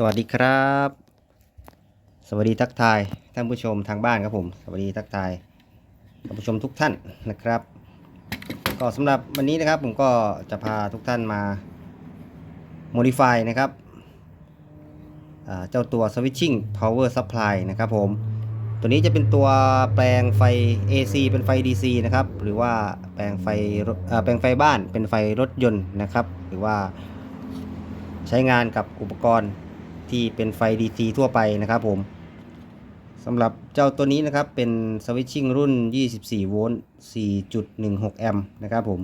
สวัสดีครับ สวัสดีทักทายท่านผู้ชมทางบ้านครับผม สวัสดีทักทายท่านผู้ชมทุกท่านนะครับ ก็สำหรับวันนี้นะครับผมก็จะพาทุกท่านมา modify นะครับเจ้าตัว switching power supply นะครับผม ตัวนี้จะเป็นตัวแปลงไฟ AC เป็นไฟ DC นะครับ หรือว่าแปลงไฟแปลงไฟบ้านเป็นไฟรถยนต์นะครับ หรือว่าใช้งานกับอุปกรณ์ ที่เป็นไฟ DC ทั่วไปนะครับผมสำหรับเจ้าตัวนี้นะครับเป็นสวิตชิ่งรุ่น 24 โวลต์ 4.16 แอมป์นะครับผม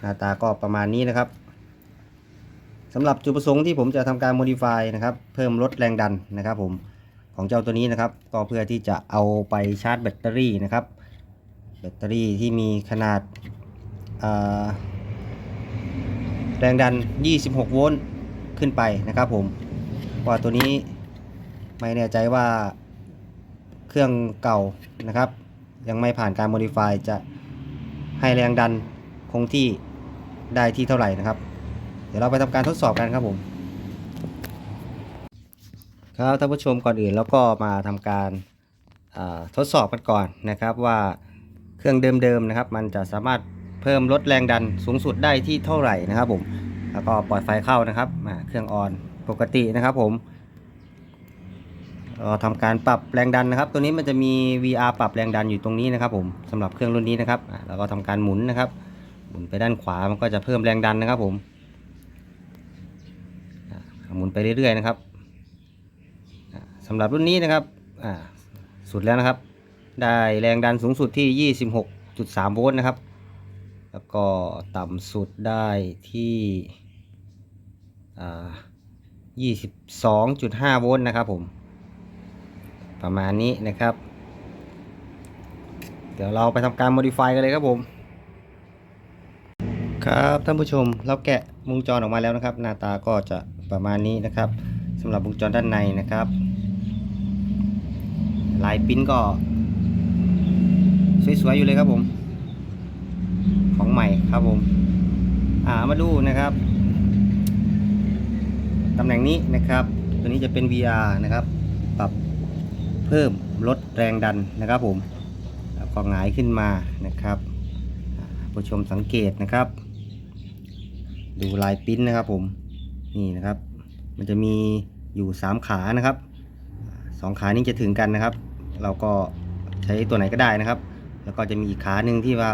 หน้าตาก็ประมาณนี้นะครับสำหรับจุดประสงค์ที่ผมจะทำการ modify นะครับ เพิ่มลดแรงดันนะครับผมของเจ้าตัวนี้นะครับ ก็เพื่อที่จะเอาไปชาร์จแบตเตอรี่นะครับ แบตเตอรี่ที่มีขนาดาแรงดัน 26 โวลต์ขึ้นไปนะครับผม ว่าตัวนี้ไม่แน่ใจว่าเครื่องเก่านะครับ ยังไม่ผ่านการ modify จะให้แรงดันคงที่ได้ที่เท่าไหร่นะครับ เดี๋ยวเราไปทำการทดสอบกันครับผมครับท่านผู้ชมก่อนอื่นแล้วก็มาทำการทดสอบกันก่อนนะครับว่าเครื่องเดิมๆนะครับ มันจะสามารถเพิ่มลดแรงดันสูงสุดได้ที่เท่าไหร่นะครับผมแล้วก็ปล่อยไฟเข้านะครับอ่าเครื่องออน ปกตินะครับผมเราทำการปรับแรงดันนะครับ ตัวนี้มันจะมี VR ปรับแรงดันอยู่ตรงนี้นะครับ ผมสำหรับเครื่องรุ่นนี้นะครับอ่าแล้วก็ทำการหมุนนะครับ หมุนไปด้านขวามันก็จะเพิ่มแรงดันนะครับ ผมหมุนไปเรื่อยๆนะครับอ่าสำหรับรุ่นนี้นะครับสุดแล้วนะครับ ได้แรงดันสูงสุดที่ 26.3 โวลต์นะครับ แล้วก็ต่ำสุดได้ที่อ่า 22.5 โวลต์นะครับผม ประมาณนี้นะครับ เดี๋ยวเราไปทำการ modify กันเลยครับผม ครับท่านผู้ชมเราแกะวงจรออกมาแล้วนะครับ หน้าตาก็จะประมาณนี้นะครับสำหรับวงจรด้านในนะครับ ลายปิ้นก็ สวยๆอยู่เลยครับผม ของใหม่ครับผม อ่ามาดูนะครับ ตำแหน่งนี้นะครับ ตัวนี้จะเป็น VR นะครับ ปรับเพิ่มลดแรงดันนะครับผมแล้วก็หงายขึ้นมานะครับผู้ชมสังเกตนะครับ ดูลายปิ้นนะครับผม นี่นะครับ มันจะมีอยู่ 3 ขานะครับสองขานี้จะถึงกันนะครับ เราก็ใช้ตัวไหนก็ได้นะครับ แล้วก็จะมีอีกขาหนึ่งที่ว่า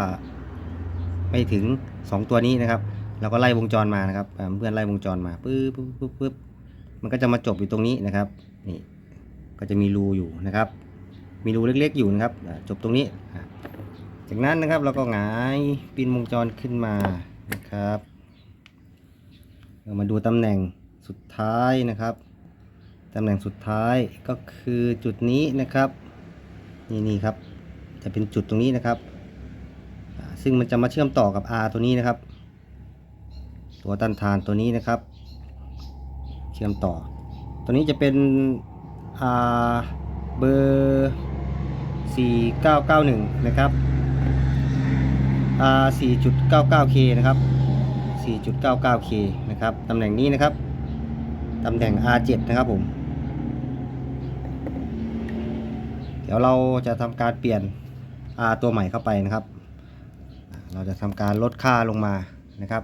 ไม่ถึง 2 ตัวนี้นะครับ เราก็ไล่วงจรมานะครับเพื่อนไล่วงจรมาปึ๊บปึ๊บปึ๊บปึ๊บมันก็จะมาจบอยู่ตรงนี้นะครับนี่ก็จะมีรูอยู่นะครับ มีรูเล็กๆอยู่นะครับจบตรงนี้ จากนั้นนะครับเราก็หงายปินวงจรขึ้นมานะครับเรามาดูตำแหน่งสุดท้ายนะครับตำแหน่งสุดท้ายก็คือจุดนี้นะครับนี่นี่ครับจะเป็นจุดตรงนี้นะครับ ซึ่งมันจะมาเชื่อมต่อกับ R ตัวนี้นะครับ ตัวต้านทานตัวนี้นะครับ เชื่อมต่อ ตัวนี้จะเป็นเบอร์4991 นะครับ R 4.99K นะครับ 4.99K นะครับ ตำแหน่งนี้นะครับ ตำแหน่ง R7 นะครับผม เดี๋ยวเราจะทำการเปลี่ยน R ตัวใหม่เข้าไปนะครับ เราจะทำการลดค่าลงมานะครับ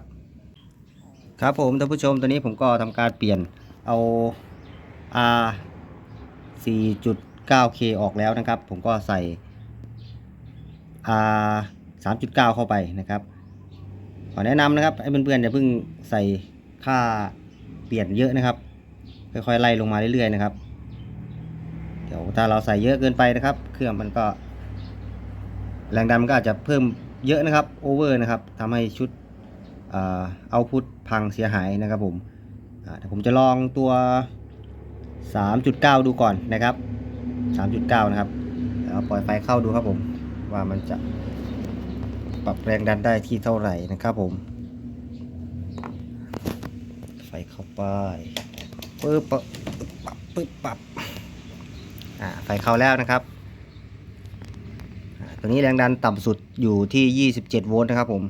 ครับผมท่านผู้ชมตัวนี้ผมก็ทำการเปลี่ยนเอา R 4.9K ออกแล้วนะครับ ผมก็ใส่ R 3.9 เข้าไปนะครับ ขอแนะนำนะครับให้เพื่อนๆอย่าเพิ่งใส่ค่าเปลี่ยนเยอะนะครับค่อยๆไล่ลงมาเรื่อยๆนะครับ เดี๋ยวถ้าเราใส่เยอะเกินไปนะครับ เครื่องมันก็ แรงดันมันก็อาจจะเพิ่มเยอะนะครับโอเวอร์นะครับทำให้ชุดเอาพุท พังเสียหายนะครับผมอ่าเดี๋ยวผมจะลองตัว 3.9 ดูก่อนนะครับ 3.9 นะครับแล้วปล่อยไฟเข้าดูครับผม ว่ามันจะปรับแรงดันได้ที่เท่าไหร่นะครับผม ไฟเข้าไปปึ๊บปึ๊บปับปึ๊บปับอ่าไฟเข้าแล้วนะครับตัวนี้แรงดันต่ำสุดอยู่ที่ 27 โวลต์นะครับผม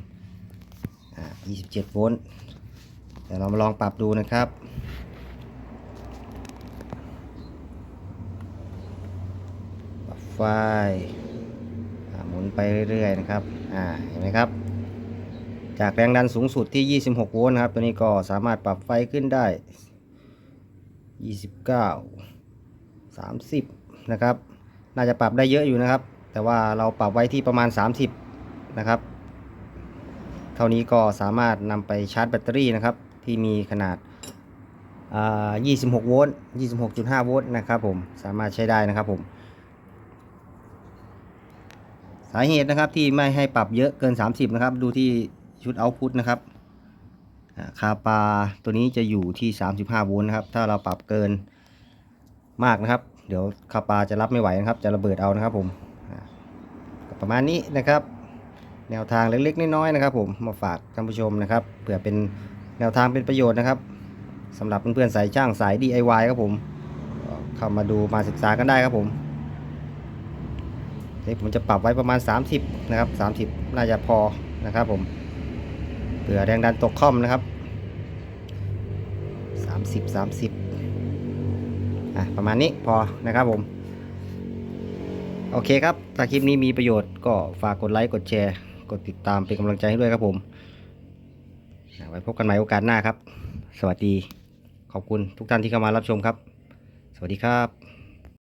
อ่า27 โวลต์ เดี๋ยวเรามาลองปรับดูนะครับ ปรับไฟหมุนไปเรื่อยๆนะครับ อ่า เห็นไหมครับ จากแรงดันสูงสุดที่ 26 โวลต์นะครับ ตัวนี้ก็สามารถปรับไฟขึ้นได้ 29 30 นะครับ น่าจะปรับได้เยอะอยู่นะครับ แต่ว่าเราปรับไว้ที่ประมาณ 30 นะครับ เท่านี้ก็สามารถนำไปชาร์จแบตเตอรี่นะครับ ที่มีขนาด 26 โวลต์ 26.5 โวลต์นะครับผม สามารถใช้ได้นะครับผม สาเหตุนะครับที่ไม่ให้ปรับเยอะเกิน 30 นะครับ ดูที่ชุดเอาพุตนะครับ คาปาตัวนี้จะอยู่ที่ 35 โวลต์นะครับ ถ้าเราปรับเกินมากนะครับ เดี๋ยวคาปาจะรับไม่ไหวนะครับ จะระเบิดเอานะครับผมประมาณนี้นะครับ แนวทางเล็กๆน้อยๆนะครับ ผมมาฝากท่านผู้ชมนะครับเผื่อเป็น แนวทางเป็นประโยชน์นะครับสำหรับเพื่อนๆสายช่างสาย DIY ครับผมเข้ามาดูมาศึกษากันได้ครับผมนี่ผมจะปรับไว้ประมาณ 30 นะครับ 30 น่าจะพอนะครับผมเผื่อแรงดันตกค่อมนะครับ 30 30อะประมาณนี้พอนะครับผม โอเคครับ ถ้าคลิปนี้มีประโยชน์ก็ฝากกดไลค์ กดแชร์ กดติดตามเป็นกำลังใจให้ด้วยครับผม ไว้พบกันใหม่โอกาสหน้าครับ สวัสดี ขอบคุณทุกท่านที่เข้ามารับชมครับ สวัสดีครับ